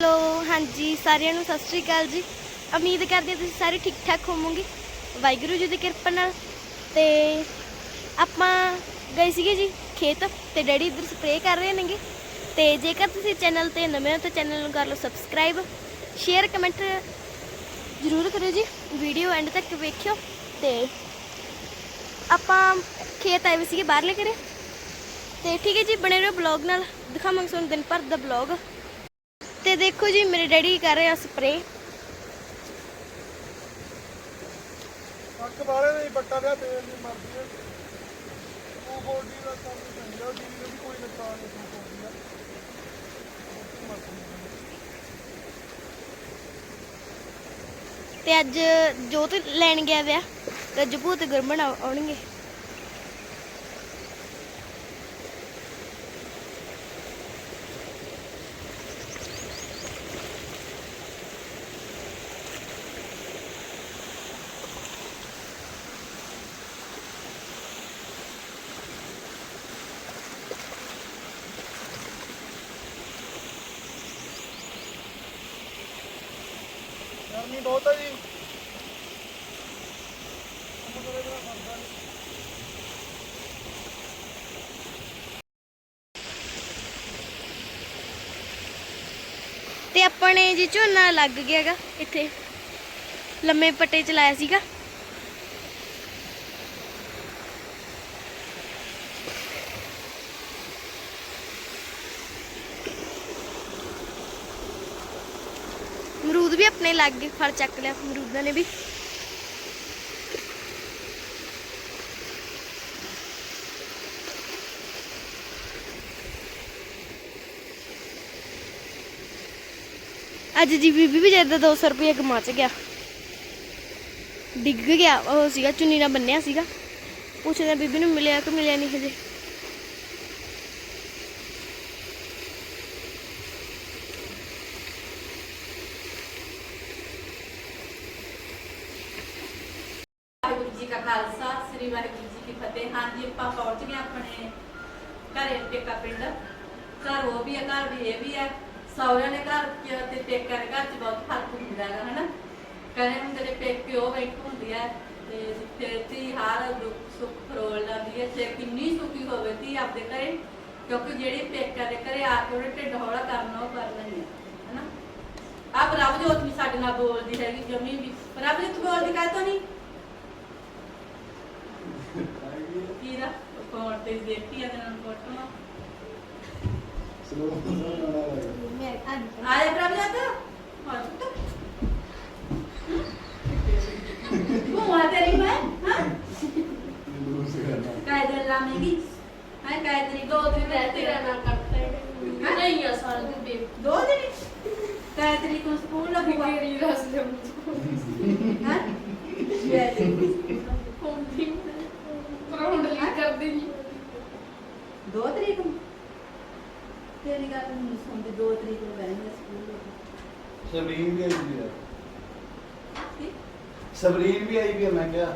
Hello, ਹਾਂਜੀ, ਸਾਰਿਆਂ ਨੂੰ ਸਤਿ ਸ੍ਰੀ ਅਕਾਲ ਜੀ। ਉਮੀਦ ਕਰਦੇ ਹਾਂ ਤੁਸੀਂ ਸਾਰੇ ਠੀਕ ਠਾਕ ਹੋਵੋਗੇ। ਵਾਹਿਗੁਰੂ ਜੀ ਦੀ ਕਿਰਪਾ ਨਾਲ। ਤੇ ਆਪਾਂ ਗਏ ਸੀਗੇ ਜੀ ਖੇਤ ਤੇ ਡੈਡੀ ਇੱਧਰ ਸਪਰੇਅ ਕਰ ਰਹੇ ਨੇਗੇ। ਤੇ ਜੇਕਰ ਤੁਸੀਂ ਚੈਨਲ ਤੇ ਨਵੇਂ ਹੋ ਤਾਂ ਚੈਨਲ ਨੂੰ ਕਰ ਲਓ ਸਬਸਕ੍ਰਾਈਬ ਸ਼ੇਅਰ ਕਮੈਂਟ ਜ਼ਰੂਰ ਕਰਿਓ ਜੀ। ਵੀਡੀਓ ਐਂਡ ਤੱਕ ਵੇਖਿਓ। ਤੇ ਆਪਾਂ ਖੇਤ ਆਏ ਸੀਗੇ ਬਾਹਰਲੇ ਕਰੇ ਤੇ ਠੀਕ ਹੈ ਜੀ, ਬਣੇ ਰਹੋ ਬਲੌਗ ਨਾਲ। ਦਿਖਾਵਾਂਗੇ ਤੁਹਾਨੂੰ ਦਿਨ ਭਰ ਦਾ ਬਲੌਗ ਤੇ ਦੇਖੋ ਜੀ ਮੇਰੇ ਡੈਡੀ ਕਰ ਰਹੇ ਆ ਸਪਰੇ ਅੱਖ ਵਾਲੇ ਨਹੀਂ ਬੱਟਾ ਲਿਆ ਤੇਲ ਨਹੀਂ ਮਰਦੀ ਹੈ। ਉਹ ਬੋਡੀ ਦਾ ਕੰਮ ਚੰਗਾ ਜੀ ਵੀ ਕੋਈ ਨੁਕਸਾਨ ਨਹੀਂ ਹੁੰਦੀ ਹੈ ਤੇ ਅੱਜ ਜੋਤ ਲੈਣ ਗਿਆ ਵਿਆ ਤੇ ਜਪੂ ਤੇ ਗੁਰਮਣ ਆਉ- ਆਉਣਗੇ। ਗਰਮੀ ਬਹੁਤ ਹੈ ਜੀ। ਤੇ ਆਪਣੇ ਜੀ ਝੋਨਾ ਲੱਗ ਗਿਆਗਾ ਇੱਥੇ। ਲੰਮੇ ਪੱਟੇ ਚ ਲਾਇਆ ਸੀਗਾ ਅਮਰੂਦ ਵੀ ਆਪਣੇ ਲੱਗ ਗਏ ਫਲ ਚੱਕ ਲਿਆ ਅਮਰੂਦਾਂ ਨੇ ਵੀ। ਅੱਜ ਜੀ ਬੀਬੀ ਵੀ ਜਿੱਦਾਂ 200 ਰੁਪਏ ਕਮਾ ਚ ਗਿਆ। ਡਿੱਗ ਗਿਆ, ਉਹ ਸੀਗਾ, ਚੁੰਨੀ ਨਾਲ ਬੰਨਿਆ ਸੀਗਾ। ਪੁੱਛਦਾ ਬੀਬੀ ਨੂੰ ਮਿਲਿਆ ਕਿ ਮਿਲਿਆ ਨਹੀਂ ਹਜੇ ਵਾਹਿਗੁਰੂ ਜੀ ਕਾ ਖਾਲਸਾ ਸ੍ਰੀ ਵਾਹਿਗੁਰੂ ਜੀ ਕੀ ਫਤਿਹ ਹਾਂਜੀ ਆਪਾਂ ਪਹੁੰਚ ਗਏ ਆਪਣੇ ਘਰੇ ਪੇਕਾ ਪਿੰਡ ਘਰ ਉਹ ਵੀ ਹੈ ਘਰ ਵੀ ਇਹ ਵੀ ਹੈ ਸਹੁਰਿਆਂ ਦੇ ਘਰ ਚ ਤੇ ਪੇਕਾ ਦੇ ਘਰ ਚ ਬਹੁਤ ਫ਼ਰਕ ਹੁੰਦਾ ਹੈਗਾ ਹਨਾ? ਕਹਿੰਦੇ ਹੁੰਦੇ ਨੇ ਪੇਕੇ ਉਹ ਬੈਠ ਹੁੰਦੀ ਹੈ ਤੇ ਜਿੱਥੇ ਧੀ ਹਾਰ ਦੁੱਖ ਸੁੱਖ ਫਰੋਲ ਲੈਂਦੀ ਹੈ ਤੇ ਕਿੰਨੀ ਸੁਖੀ ਹੋਵੇ ਧੀ ਆਪਦੇ ਘਰੇ ਕਿਉਂਕਿ ਜਿਹੜੀ ਪੇਕਾ ਦੇ ਘਰੇ ਆ ਕੇ ਉਹਨੇ ਢਿੱਡ ਹੌਲਾ ਕਰਨਾ ਉਹ ਕਰ ਲੈਣੀ ਹੈ ਹਨਾ? ਆਪ ਰੱਬ ਜੋਤ ਵੀ ਸਾਡੇ ਨਾਲ ਬੋਲਦੀ ਹੈਗੀ ਜਮੀ ਵੀ। ਰੱਬ ਜੋਤ ਬੋਲਦੀ ਕਾਹ ਤੋਂ ਨਹੀਂ ਕੀ ਦਾ? ਫੋਨ ਤੇ ਦੇਖੀ ਆ ਤੈਨੂੰ ਫੋਟੋ ਆਇਆ ਪ੍ਰਭ ਜਤ ਹਾਂ ਤੂੰ ਉਹ ਆ ਤੇਰੀ ਮੈਂ ਹਾਂ? ਕਾਇ ਦਿਨ ਲਾਵੇਂਗੀ? ਹਾਂ ਕਾਇ ਤੇਰੀ ਦੋ ਦਿਨ ਰਹਿ ਤੇਰਾ ਨਾਮ ਕੱਟਦਾ ਨਹੀਂ। ਆ ਸਾਲ ਦੇ ਬੇ ਦੋ ਦਿਨ? ਕਾਇ ਤੇਰੀ ਕੋਲ ਸਕੂਲ ਲੱਗੂਗਾ ਮੇਰੀ ਰਸ ਦੇ ਹਾਂ? ਕਾਇ ਤੇਰੀ ਹੁੰਦੀ ਪਰ ਹੁਣ ਲਈ ਕਰਦੀ ਨਹੀਂ। ਦੋ ਤਰੀਕ ਨੂੰ ਤੇਰੀ ਗੱਲ ਨਹੀਂ ਸੁਣਦੀ ਦੋ ਤਰੀਕ ਨੂੰ ਬੈਠਾਂਗੇ ਸਕੂਲ ਸਬਰੀਨ ਵੀ ਆਈ ਵੀ ਹੈ ਕੀ? ਸਬਰੀਨ ਵੀ ਆਈ ਵੀ ਹੈ ਮੈਂ ਕਿਹਾ।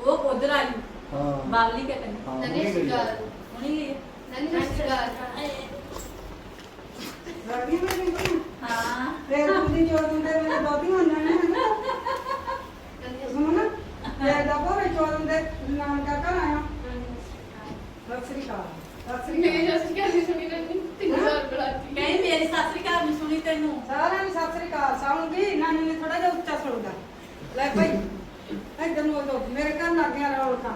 ਉਹ ਉਧਰ ਆਈ ਹਾਂ। ਬਾਵਲੀ ਕੇ। ਕੰਨੀ ਹਾਂ ਨਨੇ ਉਹਨੇ ਗਈ ਹੈ। ਸ਼ਿਕਾਰ ਹੁਣੀ ਨਨੇ ਸ਼ਿਕਾਰ ਹਾਂ। ਫੇਰ ਤੁਸੀਂ ਜੋ ਦਿੰਦੇ ਮੇਰੇ ਦੋਤੀ ਹੁੰਦੇ ਨੇ ਸੁਣੋ ਨਾ ਫੇਰ ਦਾ ਪੋਰੇ ਨਾਮ ਦਾ ਘਰ ਆਇਆ। ਸਤਿ ਸ੍ਰੀ ਅਕਾਲ। ਸਤਿ ਸ੍ਰੀ ਮੇਰੀ ਅਕਾਲ। ਰਸ ਕਿਹਾ ਨਹੀਂ ਸੁਣੀ ਨਨੀ ਮੇਰੀ ਸਾਸਰੀ ਘਰ ਨਹੀਂ ਸੁਣੀ ਤੈਨੂੰ। ਸਾਰਿਆਂ ਨੂੰ ਸਤਿ ਸ੍ਰੀ ਅਕਾਲ ਸਾਉਂਗੀ ਨਾਨੀ ਨੇ ਥੋੜਾ ਜਿਹਾ ਉੱਚਾ ਸੁਣਦਾ। ਲੈ ਭਾਈ ਇੱਧਰ ਨੂੰ ਦੋ ਮੇਰੇ ਘਰ ਲੱਗ ਗਿਆ ਰੌਣਕਾਂ।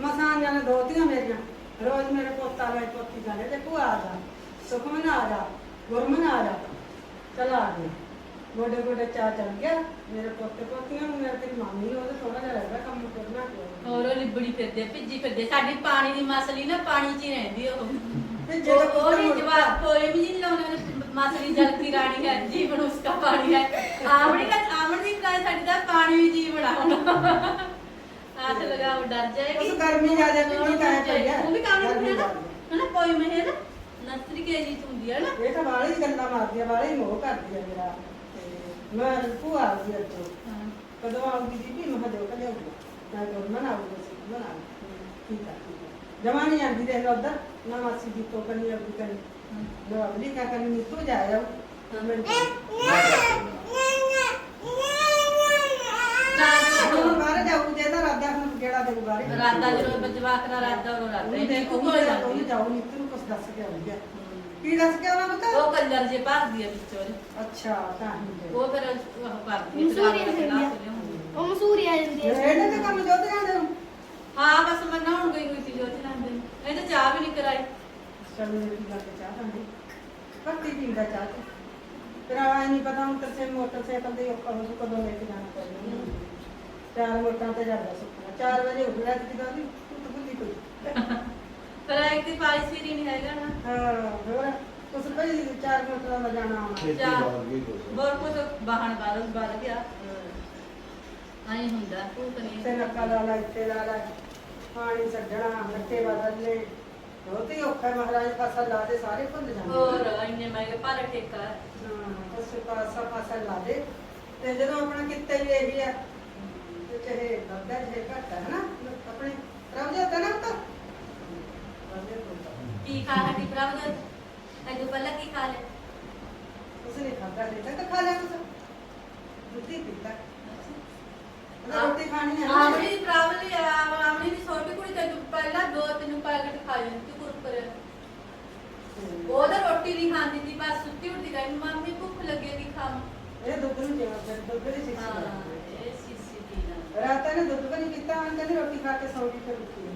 ਮਸਾਂ ਜਾਣੇ ਦੋਤੀਆਂ ਮੇਰੀਆਂ ਰੋਜ਼ ਮੇਰੇ ਪੋਤਾ ਲੈ ਪੋਤੀ ਜਾਣੇ ਤੇ ਭੂਆ ਆ ਜਾ ਸੁਖਮਨ ਆ ਜਾ ਗੁਰਮਨ ਆ ਜਾ ਚਲ ਆ ਗਏ। ਗੋਡੇ ਗੋਡੇ ਚਾ ਚੱਲ ਗਿਆ ਮੇਰੇ ਪੋਤੇ ਪੋਤੀਆਂ ਨੂੰ ਮੇਰੇ ਤੇਰੀ ਮਾਮੀ ਨੂੰ ਉਹਦੇ ਥੋੜਾ ਜਿਹਾ ਲੱਗਦਾ ਕੰਮ ਕਰਨਾ ਪਿਆ ਹੋਰ ਉਹ ਲਿਬੜੀ ਫਿਰਦੇ ਭਿੱਜੀ ਫਿਰਦੇ ਸਾਡੀ ਪਾਣੀ ਦੀ ਮਸਲੀ ਨਾ ਪਾਣੀ 'ਚ ਹੀ ਰਹਿੰਦੀ ਉਹ। ਤੇ ਜਦੋਂ ਉਹ ਨਹੀਂ ਜਵਾਬ ਕੋਈ ਵੀ ਨਹੀਂ ਲਾਉਣਾ ਮਸਲੀ ਜਲ ਕੀ ਰਾਣੀ ਹੈ ਜੀਵਨ ਉਸਕਾ ਪਾਣੀ ਹੈ। ਆਮੜੀ ਦਾ ਆਮੜ ਦੀ ਸਾਡੀ ਦਾ ਪਾਣੀ ਵੀ ਜੀਵਨ ਆ। ਹੱਥ ਲਗਾਓ ਡਰ ਜਾਏਗੀ। ਉਸ ਗਰਮੀ ਜ਼ਿਆਦਾ ਵੀ ਨਹੀਂ ਕਹਿ ਪਈਆ ਉਹ ਵੀ ਕੰਮ ਨਹੀਂ ਨਾ। ਹਨਾ ਕੋਈ ਮਹਿਰ ਨਸਰੀ ਕੇ ਜੀ ਹੁੰਦੀ ਹੈ ਨਾ। ਇਹ ਤਾਂ ਬਾਹਲੀ ਹੀ ਗੱਲਾਂ ਮਾਰਦੀ ਆ ਬਾਹਲੀ ਹੀ ਮੋਹ ਕਰਦੀ ਆ ਮੇਰਾ। ਤੇ ਮੈਂ ਭੂਆ ਆ ਗਈ ਅੱਜੋ ਕਦੋਂ ਆਉਂਗੀ ਦੀਦੀ? ਮੈਂ ਕਿਹਾ ਕਦੇ ਆਉਂਗੀ ਮੈਂ ਕਿਹਾ ਮਨ ਆਉਂਗੀ ਸੀ ਮਨ ਆਉਂਗੀ ਠੀਕ ਆ ਠੀਕ ਆ। ਜਮਾ ਨਹੀਂ ਆਂਦੀ ਲਓ ਉਧਰ। ਨਾ ਮਾਸੀ ਦੀ ਤੋਂ ਕਰਨੀ ਅੱਗੀ ਕਰਨੀ ਨਾ ਨਾ ਬਾਹਰ ਜਾਊ ਜੇ ਤਾਂ ਰਾਦਾ ਹੁਣ ਕਿਹੜਾ ਦੇ ਰਾਦਾ ਜਦੋਂ ਉਹ ਰਾਦਾ ਉਹਨੂੰ ਕੋਈ ਕੋਈ ਜਾਂਦੀ ਜਾਊ ਨਹੀਂ ਦੱਸ ਕੇ ਦੱਸ ਕੇ ਆਉਣਾ ਬਤਾ ਉਹ ਕੰਜਰ ਜੇ ਭਰਦੀ ਆ ਵਿੱਚੋਂ। ਉਹਦੇ। ਅੱਛਾ ਤਾਂ ਹੀ ਉਹ ਫਿਰ ਉਹ ਕਰਦੀ ਮਸੂਰੀ ਆ ਜਾਂਦੀ ਆ। ਉਹ ਮਸੂਰੀ ਆ ਜਾਂਦੀ ਹੈ ਇਹਨੇ ਤੇ ਕੰਮ ਜੋਤ ਜਾਂਦੇ ਨੂੰ ਹਾਂ ਬਸ ਮੈਂ ਨਹਾਉਣ ਗਈ ਹੋਈ ਸੀ ਜੋਤ ਲੈਂਦੇ ਇਹ ਤਾਂ ਚਾਹ ਵੀ ਨਹੀਂ ਕਰਾਈ ਚਲੋ ਇਹ ਵੀ ਲੱਗ ਚਾਹ ਪਾਣੀ ਪੱਤੀ ਪੀਂਦਾ ਚਾਹ ਤੇ। ਫਿਰ ਆ ਨਹੀਂ ਪਤਾ ਹੁਣ ਤੇ ਮੋਟਰਸਾਈਕਲ ਤੇ ਔਖਾ ਹੋ ਕਦੋਂ ਲੈ ਕੇ ਜਾਣਾ ਪਊਗਾ ਚਾਰ ਮੋਟਰਾਂ ਤੇ ਜਾਂਦਾ ਸੁੱਕਣਾ 4 ਵਜੇ ਉੱਠਣਾ ਤੇ ਕਿਦਾਂ ਵੀ ਤੂੰ ਭੁੱਲੀ ਕੋਈ ਪਰ ਇੱਕ ਦੀ ਪਾਈ ਸੀਰੀ ਨਹੀਂ ਹੈਗਾ ਨਾ। ਹਾਂ ਹੋਰ। ਉਸ ਭਈ ਚਾਰ ਮੋਟਰਾਂ ਦਾ ਜਾਣਾ ਆਉਣਾ। ਹੋਰ ਕੁਝ ਬਾਹਣ ਬਾਹਰ ਬਾਹਰ ਗਿਆ। ਆਈ ਹੁੰਦਾ। ਤੂੰ ਤਾਂ ਇੱਥੇ ਨਹੀਂ ਨੱਕਾ ਲਾ ਲਾ ਇੱਥੇ ਲਾ ਲਾ। ਪਾਣੀ ਛੱਡਣਾ ਨੱਕੇ ਬਦਲਨੇ ਬਹੁਤ ਹੀ ਔਖਾ ਹੈ, ਮਹਾਰਾਜ ਫਸਲ ਲਾ ਦੇ ਸਾਰੇ ਭੁੱਲ ਜਾਂਦੇ ਹੋਰ ਇੰਨੇ ਮਹਿੰਗੇ ਪਰ ਠੇਕਾ ਹਾਂ। ਬਸ ਪਾਸਾ ਫਸਲ ਲਾ ਦੇ। ਤੇ ਜਦੋਂ ਆਪਣਾ ਕਿੱਤੇ ਵੀ ਇਹੀ ਆ ਤੇ ਚਾਹੇ ਵੱਧਦਾ ਚਾਹੇ ਘਟਦਾ ਹੈ ਨਾ ਆਪਣੇ ਰੱਬ ਜਾਂਦਾ ਨਾ ਤਾਂ। ਕੀ ਖਾ ਹਟੀ ਪ੍ਰਭ ਦੇ ਤੈਨੂੰ ਪਹਿਲਾਂ ਕੀ ਖਾ ਲੈ ਉਸਨੇ ਖਾਦਾ ਨਹੀਂ ਤਾਂ ਖਾ ਲਿਆ ਕੁਛ। ਦੁੱਧੀ ਪੀਤਾ। ਉਹਦਾ ਰੋਟੀ ਖਾਣੀ ਹੈ ਨਾ। ਆਮਣੀ ਪ੍ਰਭ ਲਈ ਆਮਣੀ ਦੀ ਛੋਟੀ ਕੁੜੀ ਤੈਨੂੰ ਪਹਿਲਾਂ ਦੋ ਤਿੰਨ ਪੈਕਟ ਖਾ ਜਾਂਦੀ ਸੀ ਕੁਰਕਰੇ ਉਹ ਤਾਂ ਰੋਟੀ ਨਹੀਂ ਖਾਂਦੀ ਸੀ ਬਸ ਸੁੱਤੀ ਉੱਠਦੀ ਗਈ ਮੰਮੀ ਭੁੱਖ ਲੱਗੀ ਦੀ ਖਾਵਾਂ ਇਹ ਦੁੱਧ ਨੂੰ ਜਿਵੇਂ ਫਿਰ ਦੁੱਧ ਦੀ ਹਾਂ ਸਿੱਖੀ ਇਹ ਸੀਸੀ ਪੀਣਾ। ਰਾਤ ਨੇ ਦੁੱਧ ਵੀ ਨਹੀਂ ਪੀਤਾ ਹਾਂ ਕਹਿੰਦੀ ਰੋਟੀ ਖਾ ਕੇ ਸੌਂ ਗਈ ਫਿਰ ਉੱਠੀ।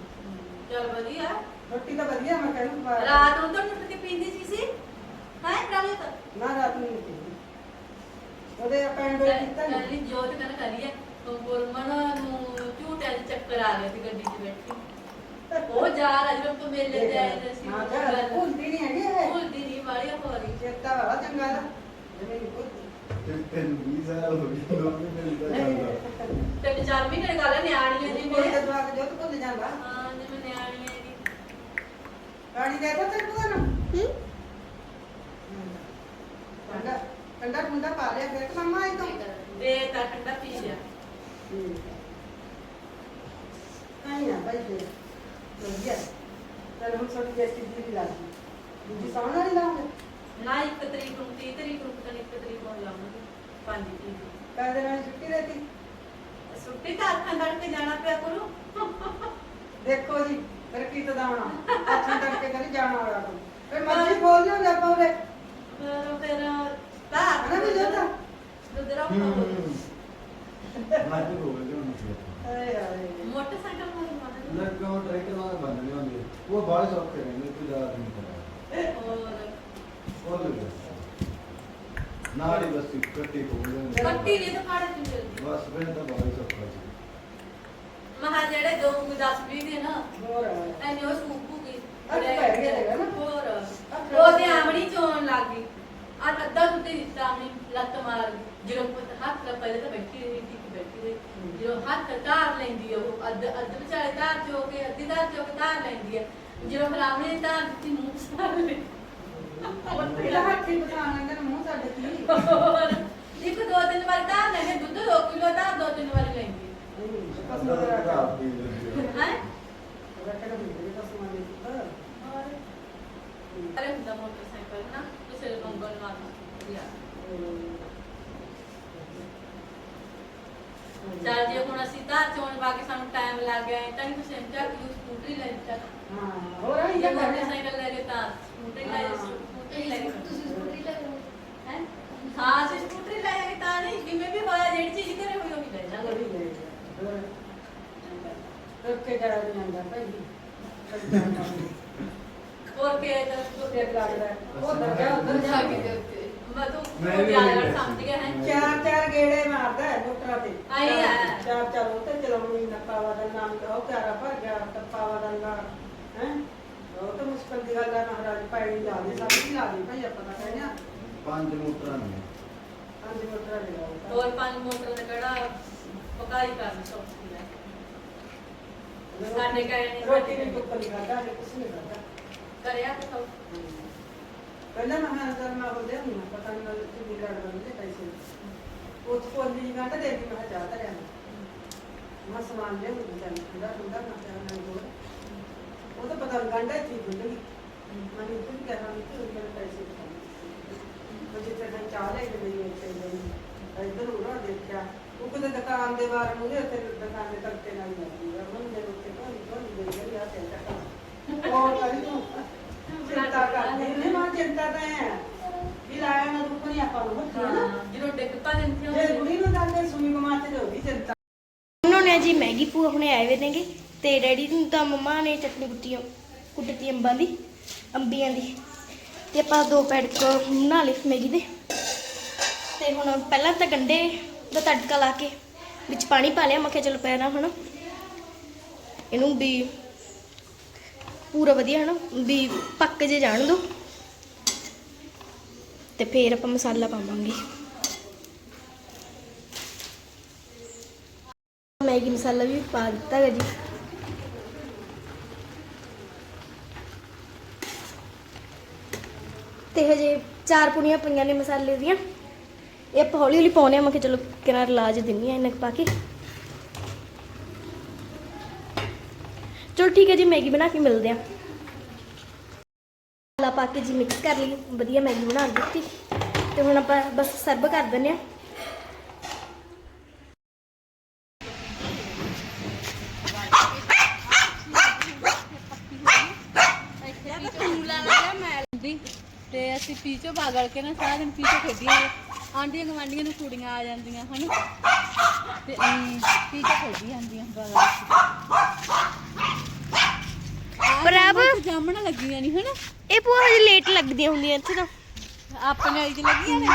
ਚਲ ਵਧੀਆ। ਰੋਟੀ ਤਾਂ ਵਧੀਆ ਮੈਂ ਕਹਿੰਦਾ ਰਾਤ ਨੂੰ ਤਾਂ ਉੱਠ ਕੇ ਪੀਂਦੀ ਸੀ ਸੀ ਹਾਂ ਪ੍ਰਭ ਤਾਂ। ਨਾ ਰਾਤ ਨੂੰ ਨਹੀਂ ਪੀਂਦੀ। ਉਹਦੇ ਪੈਂਡੋ ਕੀਤਾ ਨਹੀਂ ਜੋਤ ਕਰ ਕਰੀਏ। ਗੁਰਮਨ ਨੂੰ ਝੂਟਿਆਂ ਦੇ ਚੱਕਰ ਆ ਗਏ ਸੀ ਗੱਡੀ 'ਚ ਬੈਠੀ। ਉਹ ਜਾ ਰਿਹਾ ਜਦੋਂ ਤੋਂ ਮੇਲੇ ਤੇ ਆਏ ਤੇ ਸੀ ਹਾਂ ਜਾ ਭੁੱਲਦੀ ਨਹੀਂ ਹੈਗੀ ਇਹ। ਭੁੱਲਦੀ ਨਹੀਂ ਵਾਲੀ ਹੋ ਰਹੀ ਚੇਤਾ ਵਾਲਾ ਚੰਗਾ ਦਾ ਜਿਵੇਂ ਨਹੀਂ ਭੁੱਲਦੀ। ਤੇ ਤਿੰਨ ਵੀਹ ਸਾਲ ਹੋ ਗਏ ਦੋ ਮਹੀਨੇ ਦਾ ਚੱਲਦਾ। ਤੇ ਵਿਚਾਰ ਵੀ ਕਰੇ ਗੱਲ ਨਿਆਣੀ ਹੈ ਜੀ ਕੋਈ ਮੇਰੇ ਜਦਵਾ ਕੇ ਜੋਤ ਭੁੱਲ ਜਾਂਦਾ। ਹਾਂ ਜਿਵੇਂ ਨਿਆਣੀ ਹੈ ਜੀ। ਪਾਣੀ ਦੇ ਤਾ ਤੇਰੇ ਕੋਲ ਨਾ ਹੂੰ ਕੰਡਾ ਕੰਡਾ ਕੁੰਡਾ ਪਾ ਲਿਆ ਫਿਰ ਕਿ ਮੰਮਾ ਇਹ ਤਾਂ ਦੇ ਤਾਂ ਠੰਡਾ ਪੀ ਲਿਆ ਨਹੀਂ ਨਾ ਭਾਈ ਦੇ ਵਧੀਆ ਚਲ ਹੁਣ ਛੋਟੀ ਜਿਹੀ ਚੀਜ਼ ਵੀ ਲਾ ਦੀ ਦੂਜੀ ਸਾਹਮਣੇ ਵਾਲੀ ਲਾਉਂਗੇ ਨਾ ਇੱਕ ਤਰੀਕ ਨੂੰ 30 ਤਰੀਕ ਨੂੰ ਤਾਂ ਇੱਕ ਤਰੀਕ ਨੂੰ ਲਾਉਂਗੀ ਪੰਜ ਤਰੀਕ ਕਾਹਦੇ ਨਾਲ ਛੁੱਟੀ ਰਹਤੀ? ਛੁੱਟੀ ਤਾਂ ਅੱਖਾਂ ਕੱਢ ਕੇ ਜਾਣਾ ਪਿਆ ਕਰੂ ਦੇਖੋ ਜੀ ਫਿਰ ਕੀ ਤਦਾਉਣਾ ਅੱਛਾ ਕਰਕੇ ਕਰੀ ਜਾਣਾ ਵਾਲਾ ਤੋਂ। ਫਿਰ ਮਰਜ਼ੀ ਬੋਲ ਲਿਓ ਆਪਾਂ ਉਹਦੇ ਫਿਰ ਫਿਰ ਤਾਂ ਹਨਾ ਵੀ ਜੋਤਾ? ਦੁਦਰਾ ਮੱਝ ਹੋ। ਗਏ ਹੁਣ ਹਾਏ ਹਾਏ। ਮੋਟਰਸਾਈਕਲ ਮਾਰ ਮਾਰ ਲੱਗੋ ਟਰੈਕਟਰ ਨਾਲ ਬੰਨਣੇ ਹੁੰਦੇ ਉਹ ਬਾਹਰ ਸੌਖੇ ਰਹਿੰਦੇ ਕੋਈ ਜ਼ਿਆਦਾ ਨਹੀਂ ਕਰਾ ਹੋਰ। ਉਹ ਲੱਗ ਨਾਲ ਹੀ ਬਸ ਇਕੱਠੇ ਹੋ ਗਏ ਪੱਟੀ ਨਹੀਂ ਤਾਂ ਫਾੜੇ ਨਹੀਂ ਮਿਲਦੀ ਬਸ ਫਿਰ ਤਾਂ ਹੀ ਸੌਖਾ ਸੀ ਮਹਾ ਜਿਹੜੇ ਦੋ ਕੋਈ 10 20 ਦਿਨ ਹੋਰ। ਐਨੇ ਉਹ ਸੂਪੂ ਗਈ ਅੱਖ ਪੈ ਗਿਆ ਹੈਗਾ ਨਾ। ਹੋਰ। ਅੱਖ ਉਹਦੇ ਆਮਣੀ ਚੋਣ ਲੱਗ ਗਈ। ਆ ਅੱਧਾ ਦੁੱਧ ਦਿੱਤਾ ਆਮਣੀ ਲੱਤ ਮਾਰ ਜਦੋਂ ਹੱਥ ਨਾਲ ਪਹਿਲੇ ਤਾਂ ਬੈਠੀ ਰਹੀ ਠੀਕ ਬੈਠੀ ਰਹੀ। ਜਦੋਂ ਹੱਥ ਧਾਰ ਲੈਂਦੀ ਆ ਉਹ ਅੱਧ ਅੱਧ ਵਿਚਾਲੇ ਧਾਰ ਚੋ ਕੇ ਅੱਧੀ ਧਾਰ ਚੋ ਕੇ ਧਾਰ ਲੈਂਦੀ ਆ। ਜਦੋਂ ਫਿਰ ਆਮਣੀ ਨੇ ਧਾਰ ਦਿੱਤੀ ਮੂੰਹ ਸਾਰ ਲੈ ਇਹਦਾ ਹੱਥੀ ਬਤਾ ਲੈਂਦੇ ਨੇ ਮੂੰਹ ਸਾਡੇ ਕੀ। ਹੋਰ। ਇੱਕ ਦੋ ਤਿੰਨ ਵਾਰ ਧਾਰ ਲੈਂਦੇ ਦੁੱਧ 2 ਕਿਲੋ ਧਾਰ ਦੋ ਤਿੰਨ ਵਾਰੀ ਦਾ ਦੀ ਲੱਗੀ ਹੈ? ਇਹ ਤਾਂ ਨਹੀਂ ਅਰੇ ਹੁੰਦਾ ਮੋਟਰਸਾਈਕਲ ਨਾ ਕਿਸੇ ਦੇ ਮੰਗਲ ਮਾਰ ਵਧੀਆ। ਚੱਲ ਜੇ ਹੁਣ ਅਸੀਂ ਧਾਰ ਚੋਣ ਪਾ ਕੇ ਸਾਨੂੰ ਟਾਈਮ ਲੱਗ ਗਿਆ ਤਾਂ ਨਹੀਂ ਤੁਸੀਂ ਚੱਕ ਯੂ ਸਕੂਟਰੀ ਲੈ ਚੱਕ ਹਾਂ ਹੋਰ ਆਈ ਜੇ ਜਾਂਦਾ। ਹੈ ਮੋਟਰਸਾਈਕਲ ਲੈ ਕੇ ਤਾਂ ਸਕੂਟਰੀ ਲੈ ਜਾਓ, ਸਕੂਟਰੀ ਲੈ ਤੁਸੀਂ ਸਕੂਟਰੀ ਲੈ ਹੈ? ਹਾਂ ਅਸੀਂ ਸਕੂਟਰੀ ਲੈ ਕੇ ਤਾਂ ਨਹੀਂ ਜਿਵੇਂ ਵੀ ਹੋਇਆ ਜਿਹੜੀ ਚੀਜ਼ ਘਰੇ ਹੋਈ ਉਹ ਵੀ ਲੈ ਜਾਵਾਂਗੇ ਰੁੱਕੇ ਕਰਾ ਦੇ ਜਾਂਦਾ ਭਾਈ। ਹੋਰ ਕੇ ਤਾਂ ਦੇਖ ਲੱਗਦਾ ਉਹ ਦਰਜਾ ਉਧਰ ਜਾ ਕੇ ਦੇ ਉੱਤੇ। ਮੈਂ ਤੂੰ ਪਿਆਰ ਸਮਝ ਗਿਆ ਹੈ? ਚਾਰ ਚਾਰ ਗੇੜੇ ਮਾਰਦਾ ਹੈ ਮੋਟਰਾਂ ਤੇ। ਆਈ ਹੈ। ਚਾਰ ਚਾਰ ਉਹ ਤੇ ਚਲਾਉਣੀ ਨੱਪਾਵਾ ਦਾ ਨਾਮ ਉਹ ਪਿਆਰਾ ਭਰ ਗਿਆ ਟੱਪਾਵਾ ਦਾ ਨਾ ਹੈ? ਉਹ ਤਾਂ ਮੁਸ਼ਕਲ ਦੀ ਗੱਲ ਹੈ ਮਹਾਰਾਜ ਪਾਣੀ ਲਾ ਦੇ ਸਭ ਹੀ ਲਾ ਦੇ ਭਾਈ ਆਪਾਂ ਤਾਂ ਕਹਿੰਦੇ ਆ। ਪੰਜ ਮੋਟਰਾਂ ਨੇ। ਪੰਜ ਮੋਟਰਾਂ ਦੇ ਲਾਓ ਹੋਰ ਪੰਜ ਮੋਟਰ ਦਾ ਕਿਹੜਾ ਪਕਾਈ ਕਰਨੀ ਸੌਖੀ ਹੈ ਸਾਡੇ ਨਹੀਂ ਰੋਟੀ ਵੀ ਟੁੱਕ ਨਹੀਂ ਖਾਦਾ ਹਲੇ ਕੁਛ ਨਹੀਂ ਖਾਦਾ ਕਰਿਆ ਤਾਂ ਪਹਿਲਾਂ ਮਹਾਂ ਨਜ਼ਰ ਮਾ ਹੁੰਦੇ ਹੁਣ ਪਤਾ ਨਹੀਂ ਲੱਗ ਕਿੰਨੀ ਲੜ ਬੰਦੇ ਪੈਸੇ ਉਹ ਕੋਲੀ ਜੀ ਘੰਟਾ ਦੇ ਕੇ ਮੈਂ ਚਾਹਤਾ ਰਿਆ ਮੈਂ ਸਮਾਨ ਲੈ ਉਹ ਜਾਨ ਖੁਦਾ ਖੁਦਾ ਨਾ ਪਿਆ ਨਾ ਹੋਰ ਉਹ ਤਾਂ ਪਤਾ ਨਹੀਂ ਘੰਟਾ ਹੀ ਗੁੰਦਗੀ ਮੈਂ ਇਹ ਵੀ ਕਹਿ ਰਹਾ ਹਾਂ ਕਿ ਉਹ ਮੇਰੇ ਪੈਸੇ ਉਹ ਜਿੱਥੇ ਘੰਟਾ ਚਾਹ ਲੈ ਕੇ ਗਈ ਗਈ। ਇੱਧਰ ਉਧਰ ਦੇਖਿਆ। ਉਹ ਕਿਤੇ ਦੁਕਾਨ ਦੇ ਬਾਹਰ ਮੂਹਰੇ ਉੱਥੇ ਦੁਕਾਨ ਦੇ ਤੱਕੇ ਨਾਲ ਲੱਗੀ ਆ। ਉਹਨੂੰ ਮੇਰੇ ਉੱਤੇ ਕੋਈ ਕੋਈ ਗਈ ਗਈ ਆ ਤੇ ਟੱਕਾ ਉਹ ਕਰੀ ਤੂੰ ਚਿੰਤਾ ਕਰਦੀ ਨਹੀਂ ਮਾਂ ਚਿੰਤਾ ਤਾਂ ਹੈ। ਵੀ ਲਾਇਆ ਨਾ ਦੁੱਖ ਨਹੀਂ ਆਪਾਂ ਨੂੰ ਹੁੰਦੀ ਹੈ ਨਾ? ਜਦੋਂ ਡਿੱਗ ਪਾ ਦਿੰਦੀ ਜੇ ਬੁੜੀ ਨੂੰ ਤਾਂ ਸੂਈ ਕਮਾ ਤੇ ਹੋਦੀ ਚਿੰਤਾ। ਉਹਨਾਂ ਨੇ ਜੀ ਮੈਗੀ ਭੂਆ ਹੁਣੇ ਆਏ ਵੇ ਨੇਗੇ। ਤੇ ਡੈਡੀ ਨੂੰ ਤਾਂ ਮੰਮਾ ਨੇ ਚਟਨੀ ਕੁੱਟੀ ਕੁੱਟਤੀ ਅੰਬਾਂ ਦੀ, ਅੰਬੀਆਂ ਦੀ। ਤੇ ਆਪਾਂ ਦੋ ਪੈਕਟ ਬਣਾ ਲਏ ਮੈਗੀ ਦੇ। ਤੇ ਹੁਣ ਪਹਿਲਾਂ ਤਾਂ ਗੰਡੇ ਦਾ ਤੜਕਾ ਲਾ ਕੇ ਵਿੱਚ ਪਾਣੀ ਪਾ ਲਿਆ। ਮੈਂ ਕਿਹਾ ਚਲੋ ਪੈਣਾ ਹੁਣ ਇਹਨੂੰ ਵੀ ਪੂਰਾ ਵਧੀਆ ਹਨਾ, ਵੀ ਪੱਕ ਜੇ ਜਾਣ ਦੋ। ਤੇ ਫੇਰ ਆਪਾਂ ਮਸਾਲਾ ਪਾਵਾਂਗੇ। ਮੈਗੀ ਮਸਾਲਾ ਵੀ ਪਾ ਦਿੱਤਾ ਹੈ ਜੀ। ਤੇ ਹਜੇ ਚਾਰ ਪੁਣੀਆਂ ਪਈਆਂ ਨੇ ਮਸਾਲੇ ਦੀਆਂ। ਇਹ ਆਪਾਂ ਹੌਲੀ ਹੌਲੀ ਪਾਉਣੇ ਆ, ਮੈਂ ਕਿਹਾ ਚਲੋ ਕਿਨਾਰ ਲਾਜ ਦਿੰਨੀ ਆ ਇਹਨਾਂ ਪਾ ਕੇ। ਚਲੋ ਠੀਕ ਹੈ ਜੀ, ਮੈਗੀ ਬਣਾ ਕੇ ਮਿਲਦੇ ਆ। ਮਸਾਲਾ ਪਾ ਕੇ ਜੀ ਮਿਕਸ ਕਰ ਲਈ, ਵਧੀਆ ਮੈਗੀ ਬਣਾ ਦਿੱਤੀ। ਤੇ ਹੁਣ ਆਪਾਂ ਬਸ ਸਰਵ ਕਰ ਦਿੰਨੇ ਆ ਦੀ ਤੇ ਅਸੀਂ ਪੀਚੋ ਬਾਗਲ ਕੇ ਨਾ ਸਾਰਾ ਦਿਨ ਪੀਚੋ ਖੇਡੀਆਂ ਆਂਡੀਆਂ ਗਵਾਂਡੀਆਂ ਨੂੰ ਕੁੜੀਆਂ ਆ ਜਾਂਦੀਆਂ ਹਨ? ਤੇ ਅਸੀਂ ਪੀਚੋ ਖੇਡੀ ਜਾਂਦੀਆਂ ਬਾਗਲ ਪ੍ਰਭ ਜਾਮਣ ਲੱਗੀਆਂ ਨਹੀਂ ਹਨ? ਇਹ ਪੂਰਾ ਹਜੇ ਲੇਟ ਲੱਗਦੀਆਂ ਹੁੰਦੀਆਂ ਇੱਥੇ ਤਾਂ। ਆਪਣੇ ਆਈ ਚ ਲੱਗੀਆਂ ਨੇ?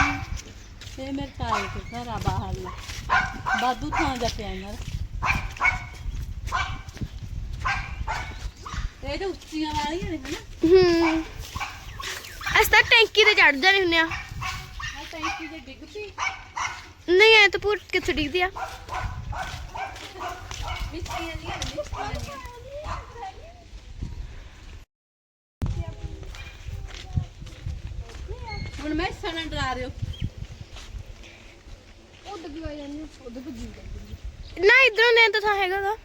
ਤੇ ਮੇਰੇ ਤਾਏ ਤੇ ਘਰ ਆ ਬਾਹਰ ਲਾ ਬਾਦੂ ਥਾਂ ਜਾ ਪਿਆ ਇਹਨਾਂ ਦਾ। ਇਹ ਤਾਂ ਉੱਚੀਆਂ ਵਾਲੀਆਂ ਨੇ ਹਨਾ? ਹੂੰ। ਅਸੀਂ ਤਾਂ ਟੈਂਕੀ ਤੇ ਚੜ ਜਾਂਦੇ ਹੁੰਦੇ ਆ। ਆ ਟੈਂਕੀ ਜੇ ਡਿੱਗ ਪਈ ਨਹੀਂ ਐ ਤਾਂ ਪੂਰ ਕਿੱਥੇ ਡਿੱਗਦੀ ਆ? ਨੇ ਵਿਚਕੀਆਂ ਦੀਆਂ ਹੁਣ ਮੈਂ ਸਣਾ ਡਰਾ ਰਿਓ ਨਾ ਇਧਰੋਂ ਨੇ ਤਾਂ ਹੈਗਾ ਗਾ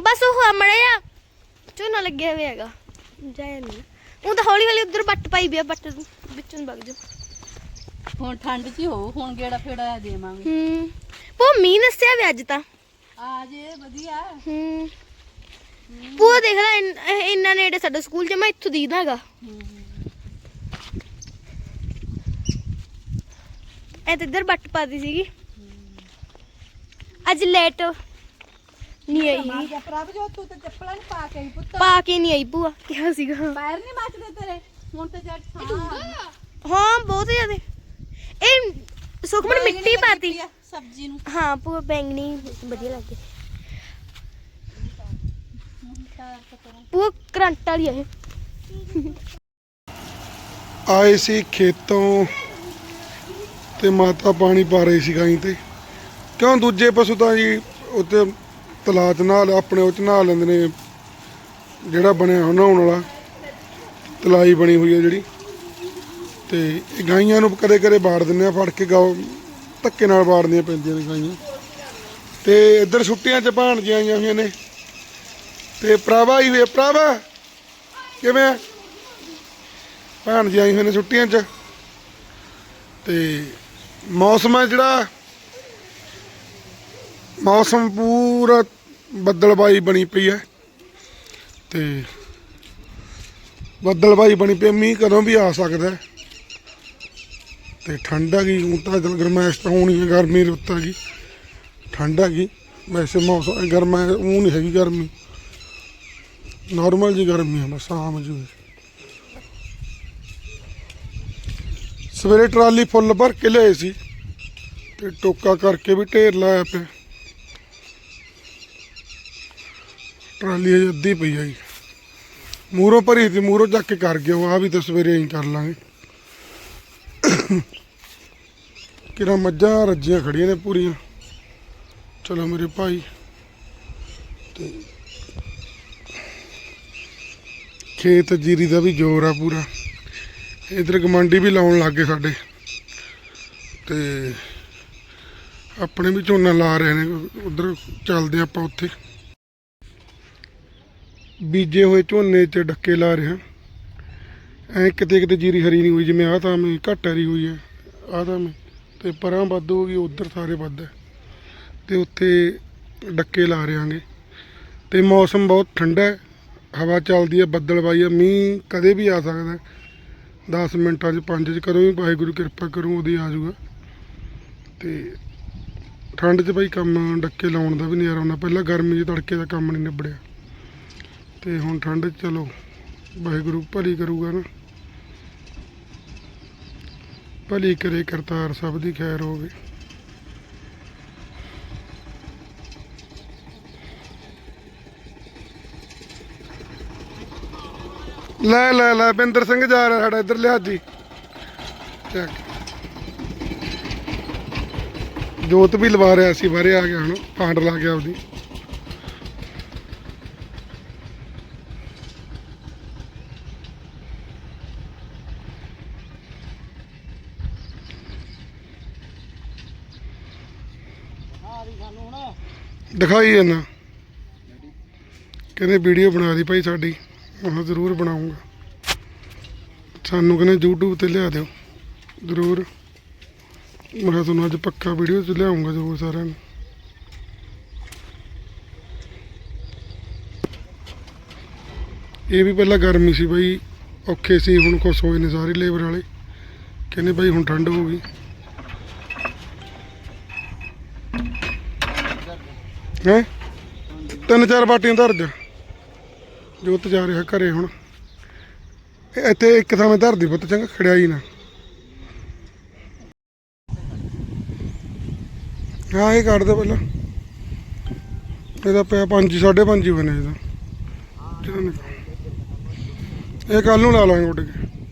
ਬਸ ਉਹ ਮੜਿਆ। ਝੋਨਾ ਲੱਗਿਆ ਹੋਇਆ ਹੈਗਾ। ਜਾਇਆ ਨਹੀਂ। ਉਹ ਤਾਂ ਹੌਲੀ ਹੌਲੀ ਉਧਰ ਬੱਟ ਪਾਈ ਬਿਆ ਬੱਟ ਵਿੱਚੋਂ ਵਗ ਜਾ ਹੁਣ ਠੰਡ 'ਚ ਹੀ ਹੁਣ ਗੇੜਾ ਫੇੜਾ ਦੇਵਾਂਗੇ। ਹੂੰ। ਪੋ ਮੀਂਹ ਦੱਸਿਆ ਵੇ ਅੱਜ ਤਾਂ। ਆ ਜੇ ਵਧੀਆ। ਹੂੰ। ਪੂ ਦੇਖ ਲੈ ਇੰਨਾ ਨੇੜੇ ਸਾਡਾ ਸਕੂਲ ਜਮਾ ਇੱਥੋਂ ਦੀਦਾ ਹੈਗਾ। ਐ ਤੇ ਇੱਧਰ ਬੱਟ ਪਾਦੀ ਸੀਗੀ। ਅੱਜ ਲੇਟ ਨਹੀਂ ਆਈ। ਪ੍ਰਭ ਜੋ ਤੂੰ ਤੇ ਚੱਪਲਾਂ ਨਹੀਂ ਪਾ ਕੇ ਆਈ ਪੁੱਤ। ਪਾ ਕੇ ਨਹੀਂ ਆਈ ਭੂਆ ਕਿਹਾ ਸੀਗਾ। ਪੈਰ ਨਹੀਂ ਮੱਚਦੇ ਤੇਰੇ। ਹੁਣ ਤੇ ਜੱਟ ਥਾਂ ਹਾਂ ਬਹੁਤ ਜ਼ਿਆਦਾ। ਇਹ ਸੁਖਮਨ ਮਿੱਟੀ ਪਾਤੀ। ਸਬਜ਼ੀ ਨੂੰ। ਹਾਂ ਭੂਆ ਬੈਂਗਣੀ ਵਧੀਆ ਲੱਗੇ ਭੂਆ ਕਰੰਟ ਵਾਲੀ ਇਹ। ਆਏ ਸੀ ਖੇਤੋਂ ਤੇ ਮਾਤਾ ਪਾਣੀ ਪਾ ਰਹੀ ਸੀ ਗਾਈ ਤੇ। ਕਿਉਂ ਦੂਜੇ ਪਸ਼ੂ ਤਾਂ ਜੀ ਉੱਤੇ ਤਲਾਅ 'ਚ ਨਹਾ ਲਿਆ ਆਪਣੇ ਉਹ 'ਚ ਨਹਾ ਲੈਂਦੇ ਨੇ। ਜਿਹੜਾ ਬਣਿਆ ਉਹ ਨਹਾਉਣ ਵਾਲਾ। ਤਲਾਈ ਬਣੀ ਹੋਈ ਹੈ ਜਿਹੜੀ। ਤੇ ਇਹ ਗਾਈਆਂ ਨੂੰ ਕਦੇ ਕਦੇ ਬਾੜ ਦਿੰਦੇ ਆ, ਫੜ ਕੇ ਗਾਓ ਧੱਕੇ ਨਾਲ ਬਾੜਨੀਆਂ ਪੈਂਦੀਆਂ ਨੇ ਗਾਈਆਂ। ਤੇ ਇੱਧਰ ਛੁੱਟੀਆਂ 'ਚ ਭਾਣਜੀਆਂ ਆਈਆਂ ਹੋਈਆਂ ਨੇ। ਤੇ ਪ੍ਰਭਾ ਹੀ ਹੋਏ ਪ੍ਰਭਾ ਕਿਵੇਂ ਆ? ਭਾਣਜੀ ਆਈ ਹੋਏ ਨੇ ਛੁੱਟੀਆਂ 'ਚ। ਤੇ ਮੌਸਮ ਹੈ ਜਿਹੜਾ। ਮੌਸਮ ਪੂਰਾ ਬੱਦਲਬਾਈ ਬਣੀ ਪਈ ਹੈ ਤੇ ਬੱਦਲਬਾਈ ਬਣੀ ਪਈ ਮੀਂਹ ਕਦੋਂ ਵੀ ਆ ਸਕਦਾ ਹੈ। ਤੇ ਠੰਡ ਹੈਗੀ, ਹੁਣ ਤਾਂ ਚਲ ਗਰਮੈਸ਼ ਤਾਂ ਹੋਣੀ ਹੈ ਗਰਮੀ ਰੁੱਤ ਹੈਗੀ ਠੰਡ ਹੈਗੀ, ਵੈਸੇ ਮੌਸਮ ਗਰਮਾ ਉਹ ਨਹੀਂ ਹੈਗੀ ਗਰਮੀ। ਨਾਰਮਲ ਜੀ ਗਰਮੀ ਹੈ, ਬਸ ਆਮ ਜੀ। ਸਵੇਰੇ ਟਰਾਲੀ ਫੁੱਲ ਭਰ ਕੇ ਲਿਆਏ ਸੀ, ਤੇ ਟੋਕਾ ਕਰਕੇ ਵੀ ਢੇਰ ਲਾਇਆ ਪਿਆ। ਟਰਾਲੀ ਅਜੇ ਅੱਧੀ ਪਈ ਆ ਜੀ। ਮੂਰੋਂ ਭਰੀ ਸੀ, ਮੂਰੋਂ ਚੱਕ ਕੇ ਕਰ ਗਿਆ ਆ ਵੀ ਤਾਂ ਸਵੇਰੇ ਹੀ ਕਰ ਲਾਂਗੇ। ਕਿਰਾ ਮੱਝਾਂ ਰੱਜੀਆਂ ਖੜੀਆਂ ਨੇ ਪੂਰੀਆਂ। ਚਲੋ ਮੇਰੇ ਭਾਈ। ਤੇ ਖੇਤ ਜੀਰੀ ਦਾ ਵੀ ਜ਼ੋਰ ਆ ਪੂਰਾ। ਇਧਰ ਗਮੰਡੀ ਵੀ ਲਾਉਣ ਲੱਗ ਗਏ ਸਾਡੇ। ਤੇ ਆਪਣੇ ਵੀ ਝੋਨਾ ਲਾ ਰਹੇ ਨੇ, ਉਧਰ ਚੱਲਦੇ ਆਪਾਂ ਉੱਥੇ। ਬੀਜੇ ਹੋਏ ਝੋਨੇ 'ਚ ਡੱਕੇ ਲਾ ਰਿਹਾ। ਹਾਂ ਐ ਕਿਤੇ ਕਿਤੇ ਜੀਰੀ ਹਰੀ ਨਹੀਂ ਹੋਈ, ਜਿਵੇਂ ਆਹ ਤਾਂ ਮੈਂ ਘੱਟ ਹਰੀ ਹੋਈ ਹੈ ਆਹ ਤਾਂ ਮੈਂ ਤੇ ਪਰਾਂ ਵੱਧ ਹੋ ਗਈ, ਉਧਰ ਸਾਰੇ ਵੱਧ ਹੈ ਤੇ ਉੱਥੇ ਡੱਕੇ ਲਾ ਰਿਆਂਗੇ। ਤੇ ਮੌਸਮ ਬਹੁਤ ਠੰਡਾ ਹੈ ਹਵਾ ਚੱਲਦੀ ਹੈ ਬੱਦਲਬਾਈ ਹੈ ਮੀਂਹ ਕਦੇ ਵੀ ਆ ਸਕਦਾ ਹੈ 10 ਮਿੰਟਾਂ 'ਚ 5 'ਚ ਕਦੋਂ ਵੀ ਵਾਹਿਗੁਰੂ ਕਿਰਪਾ ਕਰੂ, ਉਹਦੀ ਆ ਜਾਊਗਾ ਤੇ ਠੰਡ 'ਚ ਬਈ ਕੰਮ ਡੱਕੇ ਲਾਉਣ ਦਾ ਵੀ ਨਜ਼ਾਰਾ ਆਉਂਦਾ ਪਹਿਲਾਂ ਗਰਮੀ 'ਚ ਤੜਕੇ ਦਾ ਕੰਮ ਨਹੀਂ ਨਿਬੜਿਆ। ਤੇ ਹੁਣ ਠੰਡ ਚਲੋ, ਵਾਹਿਗੁਰੂ ਭਲੀ ਕਰੂਗਾ ਨਾ। ਭਲੀ ਕਰੇ ਕਰਤਾਰ, ਸਭ ਦੀ ਖੈਰ ਹੋਵੇ। ਲੈ ਲੈ ਲੈ, ਬਿੰਦਰ ਸਿੰਘ ਜਾ ਰਿਹਾ ਸਾਡਾ ਇੱਧਰ ਲਿਹਾਜੀ ਚੱਕ। ਜੋਤ ਵੀ ਲਵਾ ਰਿਹਾ ਸੀ, ਬਾਹਰੇ ਆ ਗਿਆ ਹੁਣ ਪਾਂਡ ਲਾ ਗਿਆ ਉਹਦੀ ਦਿਖਾਈ ਇਹਨਾਂ। ਕਹਿੰਦੇ ਵੀਡੀਓ ਬਣਾ ਦੀ ਭਾਈ ਸਾਡੀ। ਮੈਂ ਜ਼ਰੂਰ ਬਣਾਉਂਗਾ। ਸਾਨੂੰ ਕਹਿੰਦੇ YouTube ਤੇ ਲਿਆ ਦਿਓ। ਜ਼ਰੂਰ। ਮੈਂ ਕਿਹਾ ਤੁਹਾਨੂੰ ਅੱਜ ਪੱਕਾ ਵੀਡੀਓ ਚ ਲਿਆਉਂਗਾ ਜ਼ਰੂਰ ਸਾਰਿਆਂ ਨੂੰ। ਇਹ ਵੀ ਪਹਿਲਾਂ ਗਰਮੀ ਸੀ ਬਾਈ ਔਖੇ ਸੀ, ਹੁਣ ਖੁਸ਼ ਹੋਏ ਨੇ ਸਾਰੇ ਲੇਬਰ ਵਾਲੇ। ਕਹਿੰਦੇ ਬਾਈ ਹੁਣ ਠੰਡ ਹੋ ਗਈ। ਹੈ? ਤਿੰਨ ਚਾਰ ਬਾਟੀਆਂ ਧਰ ਜਾ ਜੋਤ ਜਾ ਰਿਹਾ ਘਰੇ ਹੁਣ। ਇੱਥੇ ਇੱਕ ਥਾਂ ਧਰਦੀ ਪੁੱਤ, ਚੰਗਾ ਖੜਿਆ ਹੀ ਨਾ। ਹਾਂ, ਇਹ ਕੱਢ ਦੇ ਪਹਿਲਾਂ। ਇਹਦਾ ਪਿਆ ਪੰਜ, ਸਾਢੇ ਪੰਜ ਹੀ ਬਣੇ ਇਹਦਾ। ਇਹ ਕੱਲ ਨੂੰ ਲਾ ਲਾਂਗੇ ਉੱਡ ਕੇ।